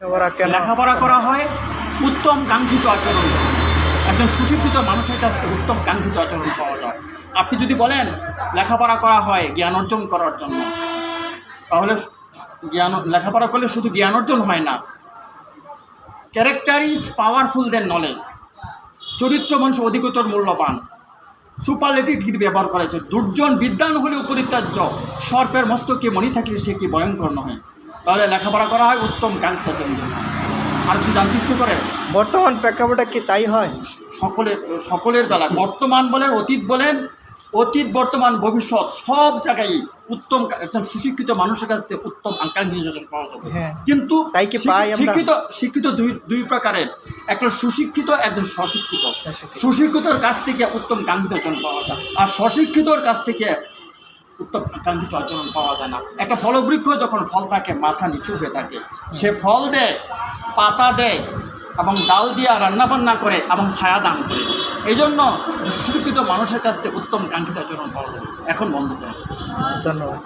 লেখাপড়া করা হয় উত্তম কাঙ্ক্ষিত আচরণ। একজন সুশিক্ষিত মানুষের কাছ থেকে উত্তম কাঙ্ক্ষিত আচরণ পাওয়া যায়। আপনি যদি বলেন লেখাপড়া করা হয় জ্ঞান অর্জন করার জন্য, তাহলে জ্ঞান, লেখাপড়া করলে শুধু জ্ঞান অর্জন হয় না character is powerful than knowledge চরিত্র মানুষ অধিকতর মূল্যবান। সুপারলেটিভ ডিগ্রি ব্যবহার করেছে। দুর্জন বিদ্যান হলেও পরিত্যাজ্য। সর্পের মস্তকে মনি থাকলে সে কি ভয়ঙ্কর নয় তাহলে লেখাপড়া করা হয় উত্তম কাঙ্ক্ষিতার জন্য আর কি জানতে ইচ্ছে করে? বর্তমান প্রেক্ষাপটে কি তাই হয়? সকলের সকলের বেলা। বর্তমান বলেন অতীত বলেন অতীত বর্তমান ভবিষ্যৎ সব জায়গায় উত্তম একদম সুশিক্ষিত মানুষের কাছ থেকে উত্তম আকাঙ্ক্ষী যোজন পাওয়া যাবে। হ্যাঁ। কিন্তু তাই কি শিক্ষিত শিক্ষিত দুই দুই প্রকারের। একটা সুশিক্ষিত একজন স্বশিক্ষিত। সুশিক্ষিতর কাছ থেকে উত্তম কাঙ্ক্ষিত পাওয়া যায়। আর স্বশিক্ষিতর কাছ থেকে উত্তম কাঙ্ক্ষিত আচরণ পাওয়া যায় না। একটা ফলবৃক্ষ যখন ফল থাকে মাথা নিচু হয়ে থাকে, সে ফল দেয়, পাতা দেয় এবং ডাল দিয়া রান্নাবান্না করে এবং ছায়া দান করে। এই জন্য মানুষের কাছ থেকে উত্তম, কাঙ্ক্ষিত আচরণ পাওয়া যায়। এখন বন্ধ করে। ধন্যবাদ।